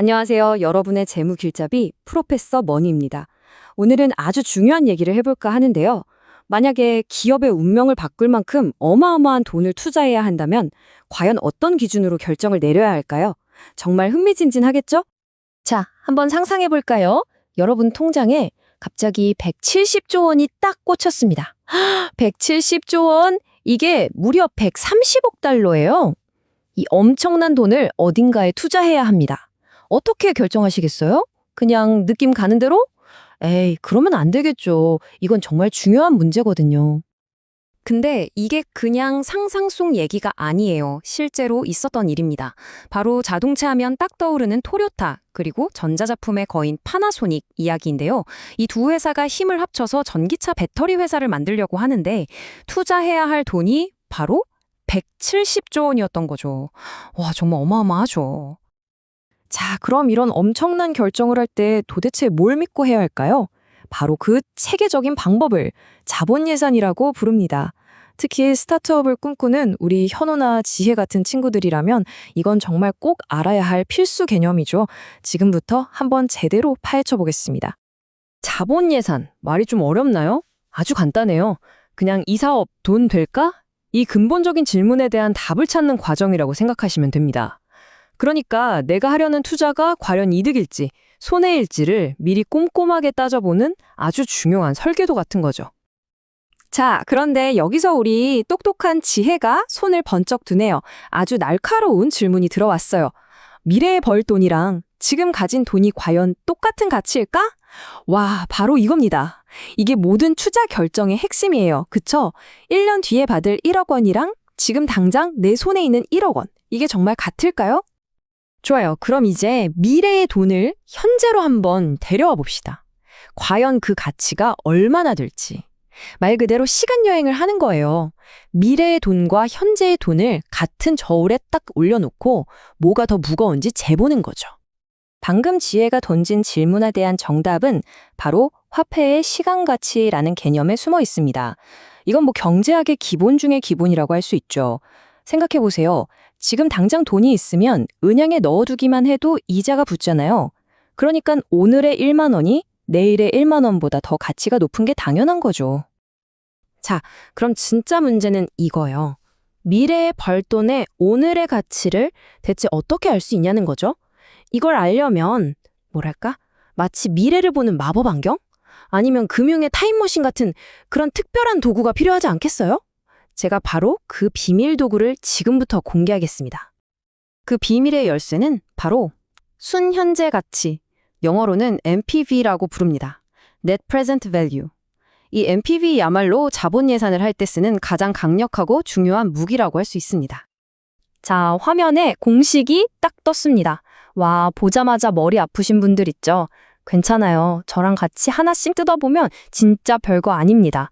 안녕하세요. 여러분의 재무 길잡이 프로페서 머니입니다. 오늘은 아주 중요한 얘기를 해볼까 하는데요. 만약에 기업의 운명을 바꿀 만큼 어마어마한 돈을 투자해야 한다면 과연 어떤 기준으로 결정을 내려야 할까요? 정말 흥미진진하겠죠? 자, 한번 상상해 볼까요? 여러분 통장에 갑자기 170조 원이 딱 꽂혔습니다. 170조 원? 이게 무려 130억 달러예요. 이 엄청난 돈을 어딘가에 투자해야 합니다. 어떻게 결정하시겠어요? 그냥 느낌 가는 대로? 에이, 그러면 안 되겠죠. 이건 정말 중요한 문제거든요. 근데 이게 그냥 상상 속 얘기가 아니에요. 실제로 있었던 일입니다. 바로 자동차 하면 딱 떠오르는 토요타, 그리고 전자제품의 거인 파나소닉 이야기인데요. 이 두 회사가 힘을 합쳐서 전기차 배터리 회사를 만들려고 하는데 투자해야 할 돈이 바로 170조 원이었던 거죠. 와, 정말 어마어마하죠. 자, 그럼 이런 엄청난 결정을 할 때 도대체 뭘 믿고 해야 할까요? 바로 그 체계적인 방법을 자본 예산이라고 부릅니다. 특히 스타트업을 꿈꾸는 우리 현호나 지혜 같은 친구들이라면 이건 정말 꼭 알아야 할 필수 개념이죠. 지금부터 한번 제대로 파헤쳐 보겠습니다. 자본 예산, 말이 좀 어렵나요? 아주 간단해요. 그냥 이 사업 돈 될까? 이 근본적인 질문에 대한 답을 찾는 과정이라고 생각하시면 됩니다. 그러니까 내가 하려는 투자가 과연 이득일지, 손해일지를 미리 꼼꼼하게 따져보는 아주 중요한 설계도 같은 거죠. 자, 그런데 여기서 우리 똑똑한 지혜가 손을 번쩍 드네요. 아주 날카로운 질문이 들어왔어요. 미래에 벌 돈이랑 지금 가진 돈이 과연 똑같은 가치일까? 와, 바로 이겁니다. 이게 모든 투자 결정의 핵심이에요. 그쵸? 1년 뒤에 받을 1억 원이랑 지금 당장 내 손에 있는 1억 원. 이게 정말 같을까요? 좋아요. 그럼 이제 미래의 돈을 현재로 한번 데려와 봅시다. 과연 그 가치가 얼마나 될지. 말 그대로 시간 여행을 하는 거예요. 미래의 돈과 현재의 돈을 같은 저울에 딱 올려놓고 뭐가 더 무거운지 재보는 거죠. 방금 지혜가 던진 질문에 대한 정답은 바로 화폐의 시간 가치라는 개념에 숨어 있습니다. 이건 뭐 경제학의 기본 중의 기본이라고 할 수 있죠. 생각해 보세요. 지금 당장 돈이 있으면 은행에 넣어두기만 해도 이자가 붙잖아요. 그러니까 오늘의 1만 원이 내일의 1만 원보다 더 가치가 높은 게 당연한 거죠. 자, 그럼 진짜 문제는 이거예요. 미래의 벌돈의 오늘의 가치를 대체 어떻게 알 수 있냐는 거죠? 이걸 알려면 뭐랄까? 마치 미래를 보는 마법 안경? 아니면 금융의 타임머신 같은 그런 특별한 도구가 필요하지 않겠어요? 제가 바로 그 비밀 도구를 지금부터 공개하겠습니다. 그 비밀의 열쇠는 바로 순현재 가치, 영어로는 NPV라고 부릅니다. Net Present Value. 이 NPV야말로 자본 예산을 할 때 쓰는 가장 강력하고 중요한 무기라고 할 수 있습니다. 자, 화면에 공식이 딱 떴습니다. 와, 보자마자 머리 아프신 분들 있죠? 괜찮아요. 저랑 같이 하나씩 뜯어보면 진짜 별거 아닙니다.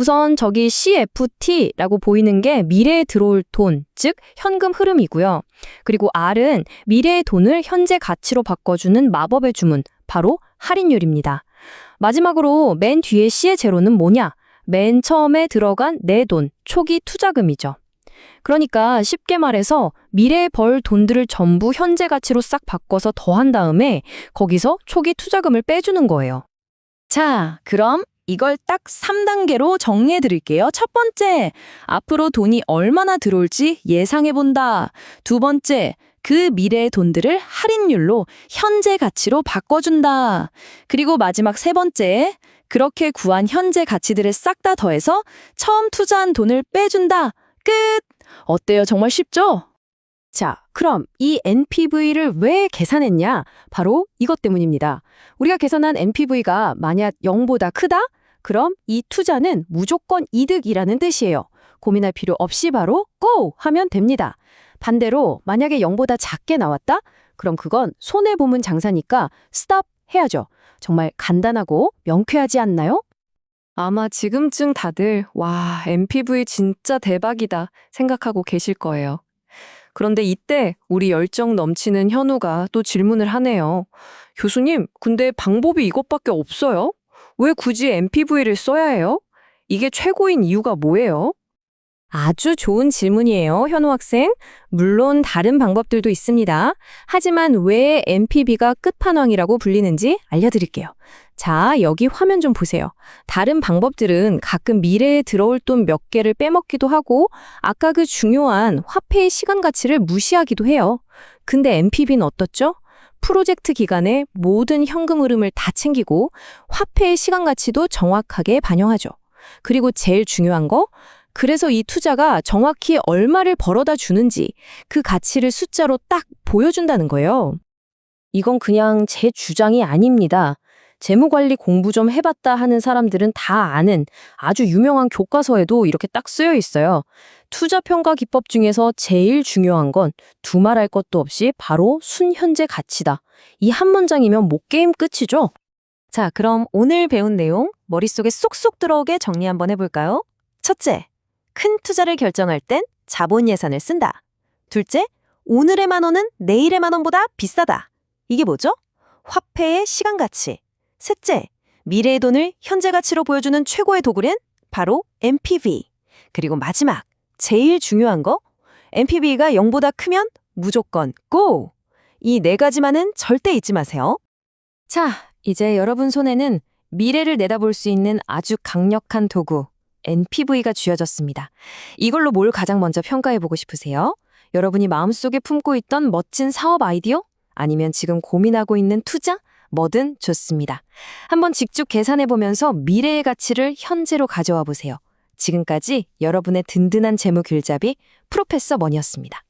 우선 저기 CFT라고 보이는 게 미래에 들어올 돈, 즉 현금 흐름이고요. 그리고 R은 미래의 돈을 현재 가치로 바꿔주는 마법의 주문, 바로 할인율입니다. 마지막으로 맨 뒤에 C의 제로는 뭐냐? 맨 처음에 들어간 내 돈, 초기 투자금이죠. 그러니까 쉽게 말해서 미래에 벌 돈들을 전부 현재 가치로 싹 바꿔서 더한 다음에 거기서 초기 투자금을 빼주는 거예요. 자, 그럼 이걸 딱 3단계로 정리해 드릴게요. 첫 번째, 앞으로 돈이 얼마나 들어올지 예상해 본다. 두 번째, 그 미래의 돈들을 할인율로 현재 가치로 바꿔준다. 그리고 마지막 세 번째, 그렇게 구한 현재 가치들을 싹 다 더해서 처음 투자한 돈을 빼준다. 끝! 어때요? 정말 쉽죠? 자, 그럼 이 NPV를 왜 계산했냐? 바로 이것 때문입니다. 우리가 계산한 NPV가 만약 0보다 크다? 그럼 이 투자는 무조건 이득이라는 뜻이에요. 고민할 필요 없이 바로 GO! 하면 됩니다. 반대로 만약에 0보다 작게 나왔다? 그럼 그건 손해보면 장사니까 스탑 해야죠. 정말 간단하고 명쾌하지 않나요? 아마 지금쯤 다들 와, NPV 진짜 대박이다 생각하고 계실 거예요. 그런데 이때 우리 열정 넘치는 현우가 또 질문을 하네요. 교수님, 근데 방법이 이것밖에 없어요? 왜 굳이 NPV를 써야 해요? 이게 최고인 이유가 뭐예요? 아주 좋은 질문이에요, 현우 학생. 물론 다른 방법들도 있습니다. 하지만 왜 NPV가 끝판왕이라고 불리는지 알려드릴게요. 자, 여기 화면 좀 보세요. 다른 방법들은 가끔 미래에 들어올 돈 몇 개를 빼먹기도 하고, 아까 그 중요한 화폐의 시간 가치를 무시하기도 해요. 근데 NPV는 어떻죠? 프로젝트 기간에 모든 현금 흐름을 다 챙기고, 화폐의 시간 가치도 정확하게 반영하죠. 그리고 제일 중요한 거, 그래서 이 투자가 정확히 얼마를 벌어다 주는지 그 가치를 숫자로 딱 보여준다는 거예요. 이건 그냥 제 주장이 아닙니다. 재무관리 공부 좀 해봤다 하는 사람들은 다 아는 아주 유명한 교과서에도 이렇게 딱 쓰여 있어요. 투자평가 기법 중에서 제일 중요한 건 두말할 것도 없이 바로 순현재 가치다. 이 한 문장이면 못 게임 끝이죠. 자, 그럼 오늘 배운 내용 머릿속에 쏙쏙 들어오게 정리 한번 해볼까요? 첫째, 큰 투자를 결정할 땐 자본 예산을 쓴다. 둘째, 오늘의 만 원은 내일의 만 원보다 비싸다. 이게 뭐죠? 화폐의 시간 가치. 셋째, 미래의 돈을 현재 가치로 보여주는 최고의 도구는 바로 NPV. 그리고 마지막, 제일 중요한 거, NPV가 0보다 크면 무조건 GO! 이네 가지만은 절대 잊지 마세요. 자, 이제 여러분 손에는 미래를 내다볼 수 있는 아주 강력한 도구, NPV가 쥐어졌습니다. 이걸로 뭘 가장 먼저 평가해보고 싶으세요? 여러분이 마음속에 품고 있던 멋진 사업 아이디어? 아니면 지금 고민하고 있는 투자? 뭐든 좋습니다. 한번 직접 계산해 보면서 미래의 가치를 현재로 가져와 보세요. 지금까지 여러분의 든든한 재무 길잡이 프로페서 머니였습니다.